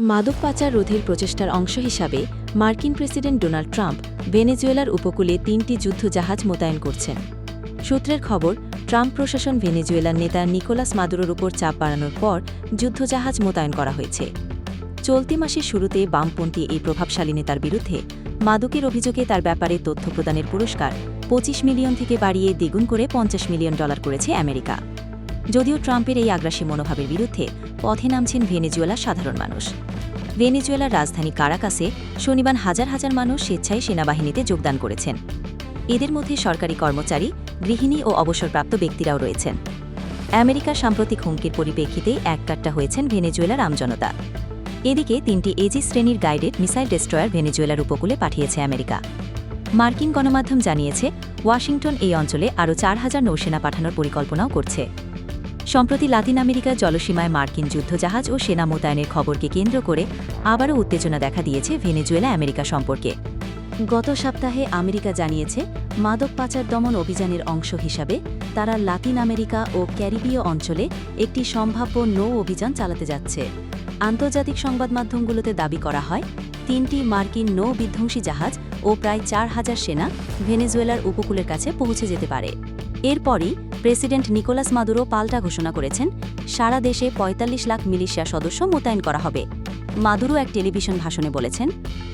মাদক পাচার রোধের প্রচেষ্টার অংশ হিসাবে মার্কিন প্রেসিডেন্ট ডোনাল্ড ট্রাম্প ভেনেজুয়েলার উপকূলে তিনটি যুদ্ধজাহাজ মোতায়েন করছেন। সূত্রের খবর, ট্রাম্প প্রশাসন ভেনেজুয়েলার নেতা নিকোলাস মাদুরোর উপর চাপ বাড়ানোর পর যুদ্ধজাহাজ মোতায়েন করা হয়েছে। চলতি মাসের শুরুতে বামপন্থী এই প্রভাবশালী নেতার বিরুদ্ধে মাদকের অভিযোগে তার ব্যাপারে তথ্য প্রদানের পুরস্কার পঁচিশ মিলিয়ন থেকে বাড়িয়ে দ্বিগুণ করে পঞ্চাশ মিলিয়ন ডলার করেছে আমেরিকা। যদিও ট্রাম্পের এই আগ্রাসী মনোভাবের বিরুদ্ধে পথে নামছেন ভেনেজুয়েলার সাধারণ মানুষ। ভেনেজুয়েলার রাজধানী কারাকাসে শনিবার হাজার হাজার মানুষ স্বেচ্ছায় সেনাবাহিনীতে যোগদান করেছেন। এদের মধ্যে সরকারি কর্মচারী, গৃহিণী ও অবসরপ্রাপ্ত ব্যক্তিরাও রয়েছেন। আমেরিকার সাম্প্রতিক হুমকির পরিপ্রেক্ষিতে এককাট্টা হয়েছেন ভেনেজুয়েলার আমজনতা এদিকে তিনটি এজি শ্রেণির গাইডেড মিসাইল ডেস্ট্রয়ার ভেনেজুয়েলার উপকূলে পাঠিয়েছে আমেরিকা। মার্কিন গণমাধ্যম জানিয়েছে, ওয়াশিংটন এই অঞ্চলে আরও চার হাজার নৌসেনা পাঠানোর পরিকল্পনাও করছে। সম্প্রতি লাতিন আমেরিকার জলসীমায় মার্কিন যুদ্ধজাহাজ ও সেনা মোতায়েনের খবরকে কেন্দ্র করে আবারও উত্তেজনা দেখা দিয়েছে ভেনেজুয়েলা আমেরিকা সম্পর্কে। গত সপ্তাহে আমেরিকা জানিয়েছে, মাদক পাচার দমন অভিযানের অংশ হিসাবে তারা লাতিন আমেরিকা ও ক্যারিবীয় অঞ্চলে একটি সম্ভাব্য নৌ অভিযান চালাতে যাচ্ছে। আন্তর্জাতিক সংবাদ মাধ্যমগুলোতে দাবি করা হয়, তিনটি মার্কিন নৌ বিধ্বংসী জাহাজ ও প্রায় চার হাজার সেনা ভেনেজুয়েলার উপকূলের কাছে পৌঁছে যেতে পারে। এরপরই প্রেসিডেন্ট নিকোলাস মাদুরো পাল্টা ঘোষণা করেছেন, সারা দেশে ৪৫ লাখ মিলিশিয়া সদস্য মোতায়েন করা হবে। মাদুরো এক টেলিভিশন ভাষণে বলেছেন,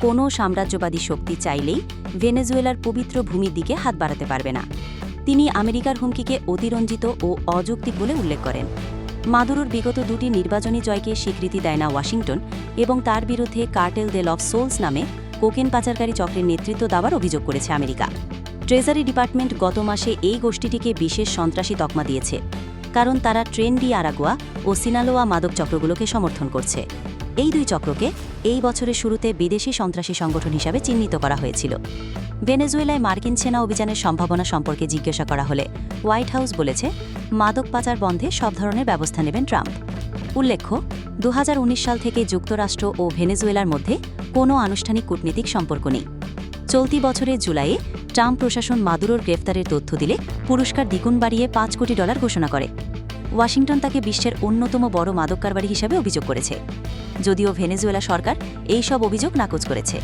কোনো সাম্রাজ্যবাদী শক্তি চাইলেই ভেনেজুয়েলার পবিত্র ভূমির দিকে হাত বাড়াতে পারবে না। তিনি আমেরিকার হুমকিকে অতিরঞ্জিত ও অযৌক্তিক বলে উল্লেখ করেন। মাদুরোর বিগত দুটি নির্বাচনী জয়কে স্বীকৃতি দেয় না ওয়াশিংটন এবং তার বিরুদ্ধে কার্টেল দেল অফ সোলস নামে কোকেন পাচারকারী চক্রের নেতৃত্ব দেওয়ার অভিযোগ করেছে আমেরিকা। ট্রেজারি ডিপার্টমেন্ট গত মাসে এই গোষ্ঠীটিকে বিশেষ সন্ত্রাসী তকমা দিয়েছে, কারণ তারা ট্রেন ডি আরাগুয়া ও সিনালোয়া মাদক চক্রগুলোকে সমর্থন করছে। এই দুই চক্রকে এই বছরের শুরুতে বিদেশি সন্ত্রাসী সংগঠন হিসাবে চিহ্নিত করা হয়েছিল। ভেনেজুয়েলায় মার্কিন সেনা অভিযানের সম্ভাবনা সম্পর্কে জিজ্ঞাসা করা হলে হোয়াইট হাউস বলেছে, মাদক পাচার বন্ধে সব ধরনের ব্যবস্থা নেবেন ট্রাম্প। উল্লেখ্য দু হাজার উনিশ সাল থেকে যুক্তরাষ্ট্র ও ভেনেজুয়েলার মধ্যে কোনো আনুষ্ঠানিক কূটনীতিক সম্পর্ক নেই। চলতি বছরের জুলাইয়ে ট্রাম্প প্রশাসন মাদুরোর গ্রেফতারের তথ্য দিলে পুরস্কার দ্বিগুণ বাড়িয়ে পাঁচ কোটি ডলার ঘোষণা করে। ওয়াশিংটন তাকে বিশ্বের অন্যতম বড় মাদক কারবারি হিসাবে অভিযোগ করেছে। যদিও ভেনেজুয়েলা সরকার এই সব অভিযোগ নাকচ করেছে।